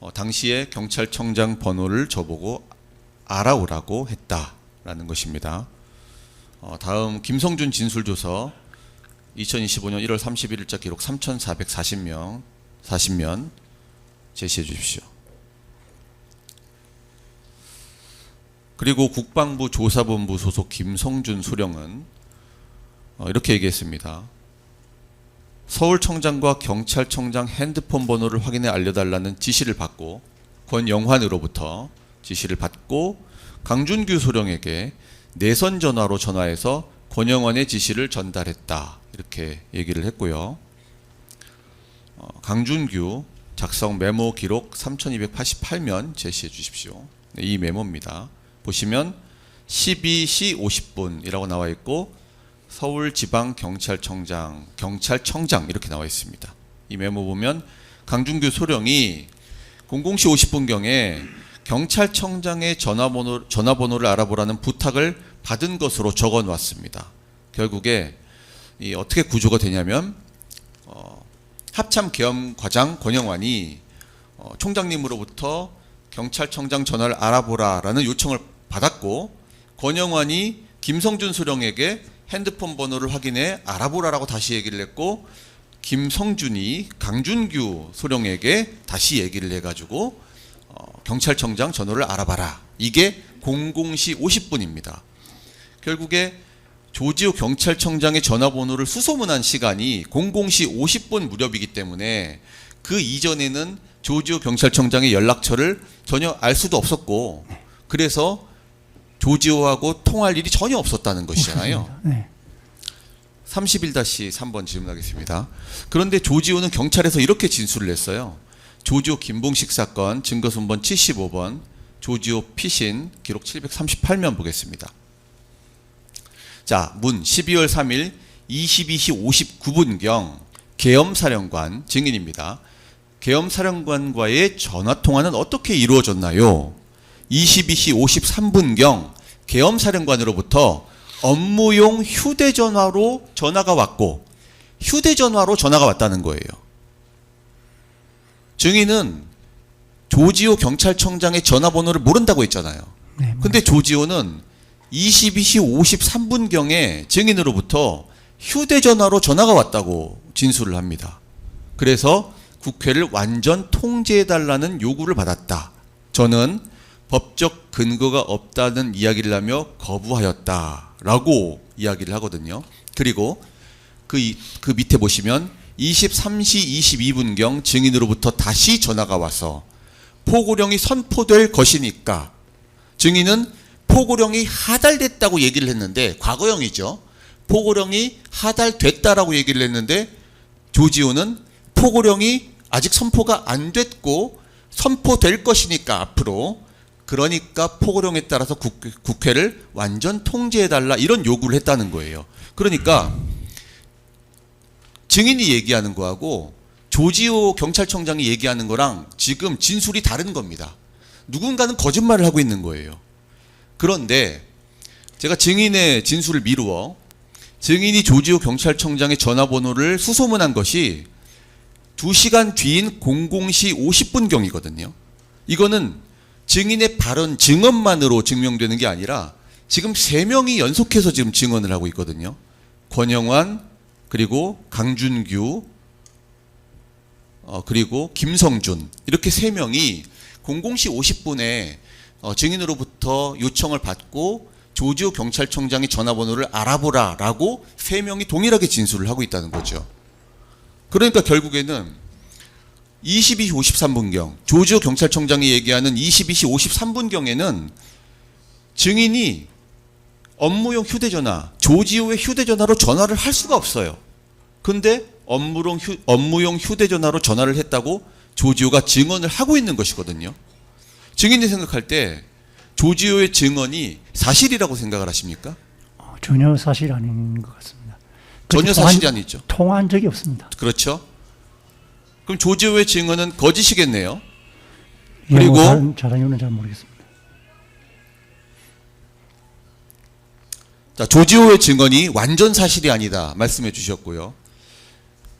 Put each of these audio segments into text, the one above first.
어, 당시에 경찰청장 번호를 저보고 알아오라고 했다라는 것입니다. 어, 다음 김성준 진술조서 2025년 1월 31일자 기록 3,440명 40면 제시해 주십시오. 그리고 국방부 조사본부 소속 김성준 수령은 어, 이렇게 얘기했습니다. 서울청장과 경찰청장 핸드폰 번호를 확인해 알려달라는 지시를 받고 권영환으로부터 지시를 받고 강준규 소령에게 내선 전화로 전화해서 권영환의 지시를 전달했다 이렇게 얘기를 했고요. 어, 강준규 작성 메모 기록 3288면 제시해 주십시오. 네, 이 메모입니다. 보시면 12시 50분이라고 나와 있고 서울지방경찰청장 경찰청장 이렇게 나와 있습니다. 이 메모 보면 강준규 소령이 00시 50분경에 경찰청장의 전화번호 전화번호를 알아보라는 부탁을 받은 것으로 적어 놨습니다. 결국에 이 어떻게 구조가 되냐면 어, 합참 계엄 과장 권영환이 어, 총장님으로부터 경찰청장 전화를 알아보라라는 요청을 받았고 권영환이 김성준 소령에게 핸드폰 번호를 확인해 알아보라라고 다시 얘기를 했고 김성준이 강준규 소령에게 다시 얘기를 해가지고 어, 경찰청장 전호를 알아봐라. 이게 00시 50분입니다. 결국에 조지호 경찰청장의 전화번호를 수소문한 시간이 00시 50분 무렵이기 때문에 그 이전에는 조지호 경찰청장의 연락처를 전혀 알 수도 없었고 그래서 조지호하고 통할 일이 전혀 없었다는 것이잖아요. 네. 31-3번 질문하겠습니다. 그런데 조지호는 경찰에서 이렇게 진술을 했어요. 조지호 김봉식 사건 증거순번 75번 조지호 피신 기록 738면 보겠습니다. 자, 문 12월 3일 22시 59분경 계엄사령관 증인입니다. 계엄사령관과의 전화통화는 어떻게 이루어졌나요? 22시 53분경 계엄사령관으로부터 업무용 휴대전화로 전화가 왔고 휴대전화로 전화가 왔다는 거예요. 증인은 조지호 경찰청장의 전화번호를 모른다고 했잖아요. 네. 근데 조지호는 22시 53분경에 증인으로부터 휴대전화로 전화가 왔다고 진술을 합니다. 그래서 국회를 완전 통제해달라는 요구를 받았다. 저는 법적 근거가 없다는 이야기를 하며 거부하였다라고 이야기를 하거든요. 그리고 그, 이- 그 밑에 보시면 23시 22분경 증인으로부터 다시 전화가 와서 포고령이 선포될 것이니까 증인은 포고령이 하달됐다고 얘기를 했는데 과거형이죠. 포고령이 하달됐다라고 얘기를 했는데 조지호는 포고령이 아직 선포가 안 됐고 선포될 것이니까 앞으로 그러니까 포고령에 따라서 국, 국회를 완전 통제해달라 이런 요구를 했다는 거예요. 그러니까 증인이 얘기하는 거하고 조지호 경찰청장이 얘기하는 거랑 지금 진술이 다른 겁니다. 누군가는 거짓말을 하고 있는 거예요. 그런데 제가 증인의 진술을 미루어 증인이 조지호 경찰청장의 전화번호를 수소문한 것이 2시간 뒤인 00시 50분경이거든요. 이거는 증인의 발언 증언만으로 증명되는 게 아니라 지금 세 명이 연속해서 지금 증언을 하고 있거든요. 권영환 그리고 강준규 어, 그리고 김성준 이렇게 세 명이 00시 50분에 어, 증인으로부터 요청을 받고 조지호 경찰청장의 전화번호를 알아보라라고 세 명이 동일하게 진술을 하고 있다는 거죠. 그러니까 결국에는 22시 53분경 조지호 경찰청장이 얘기하는 22시 53분경에는 증인이 업무용 휴대전화 조지호의 휴대전화로 전화를 할 수가 없어요. 근데 업무용, 휴, 업무용 휴대전화로 전화를 했다고 조지호가 증언을 하고 있는 것이거든요. 증인이 생각할 때 조지호의 증언이 사실이라고 생각을 하십니까? 어, 전혀 사실 아닌 것 같습니다. 전혀 사실이 통한- 아니죠. 통화한 적이 없습니다. 그렇죠? 그럼 조지호의 증언은 거짓이겠네요. 예, 그리고- 뭐 다른 자세한 이유는 잘 모르겠습니다. 자, 조지호의 증언이 완전 사실이 아니다 말씀해 주셨고요.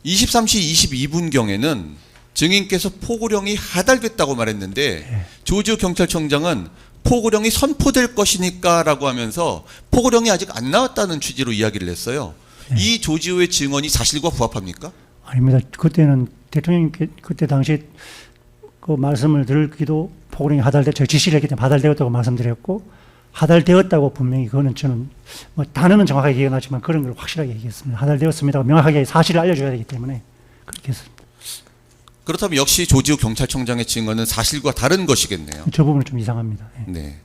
23시 22분경에는 증인께서 포고령이 하달됐다고 말했는데 조지호 경찰청장은 포고령이 선포될 것이니까라고 하면서 포고령이 아직 안 나왔다는 취지로 이야기를 했어요. 이 조지호의 증언이 사실과 부합합니까? 아닙니다. 그때는 대통령님께 그때 당시 그 말씀을 들기도 포고령이 하달돼 저 지시를 했기 때문에 하달되었다고 말씀드렸고 하달되었다고 분명히 그거는 저는 뭐 단어는 정확하게 기억나지만 그런 걸 확실하게 얘기했습니다. 하달되었습니다. 명확하게 사실을 알려줘야 되기 때문에 그렇게 했습니다. 그렇다면 역시 조지호 경찰청장의 증언은 사실과 다른 것이겠네요. 저 부분은 좀 이상합니다. 예. 네.